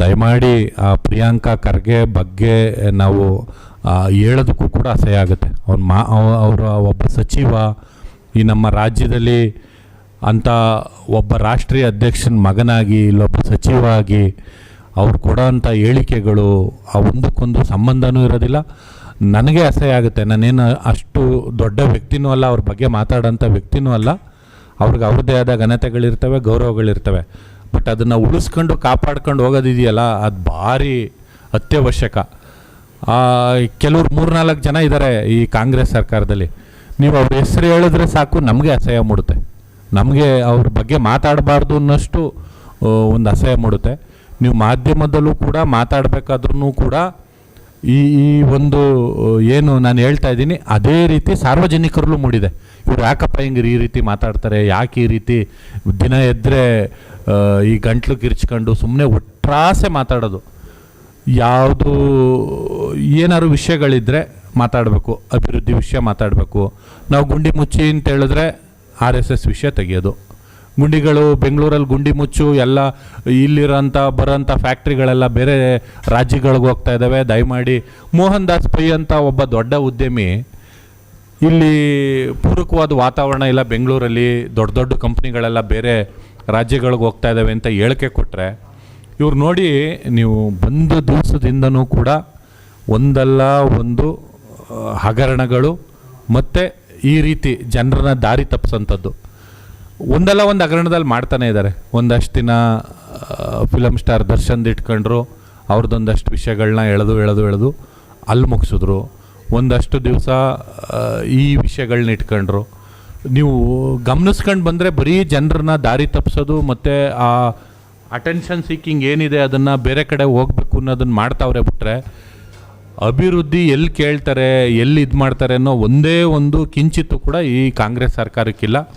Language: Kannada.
ದಯಮಾಡಿ ಆ ಪ್ರಿಯಾಂಕಾ ಖರ್ಗೆ ಬಗ್ಗೆ ನಾವು ಹೇಳೋದಕ್ಕೂ ಕೂಡ ಅಸಹ್ಯ ಆಗುತ್ತೆ. ಅವ್ರ ಮಾ ಅವರ ಒಬ್ಬ ಸಚಿವ ಈ ನಮ್ಮ ರಾಜ್ಯದಲ್ಲಿ ಅಂಥ ಒಬ್ಬ ರಾಷ್ಟ್ರೀಯ ಅಧ್ಯಕ್ಷನ ಮಗನಾಗಿ, ಇಲ್ಲೊಬ್ಬ ಸಚಿವ ಆಗಿ ಅವ್ರು ಕೊಡೋವಂಥ ಹೇಳಿಕೆಗಳು ಆ ಒಂದಕ್ಕೊಂದು ಸಂಬಂಧನೂ ಇರೋದಿಲ್ಲ. ನನಗೆ ಅಸಹ್ಯ ಆಗುತ್ತೆ. ನಾನೇನು ಅಷ್ಟು ದೊಡ್ಡ ವ್ಯಕ್ತಿನೂ ಅಲ್ಲ, ಅವ್ರ ಬಗ್ಗೆ ಮಾತಾಡೋಂಥ ವ್ಯಕ್ತಿನೂ ಅಲ್ಲ. ಅವ್ರಿಗೆ ಅವ್ರದ್ದೇ ಆದ ಘನತೆಗಳಿರ್ತವೆ, ಗೌರವಗಳಿರ್ತವೆ. ಬಟ್ ಅದನ್ನು ಉಳಿಸ್ಕೊಂಡು ಕಾಪಾಡ್ಕೊಂಡು ಹೋಗೋದಿದೆಯಲ್ಲ, ಅದು ಭಾರಿ ಅತ್ಯವಶ್ಯಕ. ಕೆಲವ್ರು ಮೂರ್ನಾಲ್ಕು ಜನ ಇದ್ದಾರೆ ಈ ಕಾಂಗ್ರೆಸ್ ಸರ್ಕಾರದಲ್ಲಿ. ನೀವು ಅವ್ರ ಹೆಸರು ಹೇಳಿದ್ರೆ ಸಾಕು, ನಮಗೆ ಅಸಹ್ಯ ಮೂಡುತ್ತೆ. ನಮಗೆ ಅವ್ರ ಬಗ್ಗೆ ಮಾತಾಡಬಾರ್ದು ಅನ್ನೋಷ್ಟು ಒಂದು ಅಸಹ್ಯ ಮೂಡುತ್ತೆ. ನೀವು ಮಾಧ್ಯಮದಲ್ಲೂ ಕೂಡ ಮಾತಾಡಬೇಕಾದ್ರೂ ಕೂಡ ಈ ಈ ಒಂದು ಏನು ನಾನು ಹೇಳ್ತಾ ಇದ್ದೀನಿ, ಅದೇ ರೀತಿ ಸಾರ್ವಜನಿಕರಲ್ಲೂ ಮೂಡಿದೆ. ಇವರು ಯಾಕಪ್ಪ ಹಿಂಗೆ ಈ ರೀತಿ ಮಾತಾಡ್ತಾರೆ, ಯಾಕೆ ಈ ರೀತಿ ದಿನ ಎದ್ದರೆ ಈ ಗಂಟ್ಲು ಕಿರ್ಚ್ಕೊಂಡು ಸುಮ್ಮನೆ ಒಟ್ರಾಸೆ ಮಾತಾಡೋದು. ಯಾವುದು ಏನಾದ್ರು ವಿಷಯಗಳಿದ್ದರೆ ಮಾತಾಡಬೇಕು, ಅಭಿವೃದ್ಧಿ ವಿಷಯ ಮಾತಾಡಬೇಕು. ನಾವು ಗುಂಡಿ ಮುಚ್ಚಿ ಅಂತ ಹೇಳಿದ್ರೆ ಆರ್ ಎಸ್ ಎಸ್ ವಿಷಯ ತೆಗೆಯೋದು. ಗುಂಡಿಗಳು, ಬೆಂಗಳೂರಲ್ಲಿ ಗುಂಡಿ ಮುಚ್ಚು, ಎಲ್ಲ ಇಲ್ಲಿರೋಂಥ, ಬರೋಂಥ ಫ್ಯಾಕ್ಟ್ರಿಗಳೆಲ್ಲ ಬೇರೆ ರಾಜ್ಯಗಳಿಗೆ ಹೋಗ್ತಾ ಇದ್ದಾವೆ. ದಯಮಾಡಿ ಮೋಹನ್ ದಾಸ್ ಪೈ ಅಂತ ಒಬ್ಬ ದೊಡ್ಡ ಉದ್ಯಮಿ, ಇಲ್ಲಿ ಪೂರಕವಾದ ವಾತಾವರಣ ಇಲ್ಲ ಬೆಂಗಳೂರಲ್ಲಿ, ದೊಡ್ಡ ದೊಡ್ಡ ಕಂಪ್ನಿಗಳೆಲ್ಲ ಬೇರೆ ರಾಜ್ಯಗಳಿಗೆ ಹೋಗ್ತಾ ಇದ್ದಾವೆ ಅಂತ ಹೇಳಿಕೆ ಕೊಟ್ಟರೆ ಇವ್ರು ನೋಡಿ ನೀವು ಬಂದ ದಿವಸದಿಂದನೂ ಕೂಡ ಒಂದಲ್ಲ ಒಂದು, ಹಗರಣಗಳು, ಮತ್ತು ಈ ರೀತಿ ಜನರನ್ನ ದಾರಿ ತಪ್ಪಿಸೋಂಥದ್ದು. ಒಂದಲ್ಲ ಒಂದು ಹಗರಣದಲ್ಲಿ ಮಾಡ್ತಾನೆ ಇದ್ದಾರೆ. ಒಂದಷ್ಟು ದಿನ ಫಿಲಮ್ ಸ್ಟಾರ್ ದರ್ಶನ್ ಇಟ್ಕೊಂಡ್ರು ಅವ್ರದ್ದೊಂದಷ್ಟು ವಿಷಯಗಳನ್ನ ಎಳೆದು ಎಳೆದು ಎಳೆದು ಅಲ್ಲಿ ಮುಗಿಸಿದ್ರು. ಒಂದಷ್ಟು ದಿವಸ ಈ ವಿಷಯಗಳನ್ನ ಇಟ್ಕೊಂಡ್ರು. ನೀವು ಗಮನಿಸ್ಕೊಂಡು ಬಂದರೆ ಬರೀ ಜನರನ್ನ ದಾರಿ ತಪ್ಪಿಸೋದು ಮತ್ತು ಆ ಅಟೆನ್ಷನ್ ಸೀಕಿಂಗ್ ಏನಿದೆ ಅದನ್ನು ಬೇರೆ ಕಡೆ ಹೋಗ್ಬೇಕು ಅನ್ನೋದನ್ನು ಮಾಡ್ತಾವ್ರೆ ಬಿಟ್ಟರೆ ಅಭಿವೃದ್ಧಿ ಎಲ್ಲಿ ಕೇಳ್ತಾರೆ ಎಲ್ಲಿ ಇದು ಮಾಡ್ತಾರೆ ಅನ್ನೋ ಒಂದೇ ಒಂದು ಕಿಂಚಿತ್ತು ಕೂಡ ಈ ಕಾಂಗ್ರೆಸ್ ಸರ್ಕಾರಕ್ಕಿಲ್ಲ.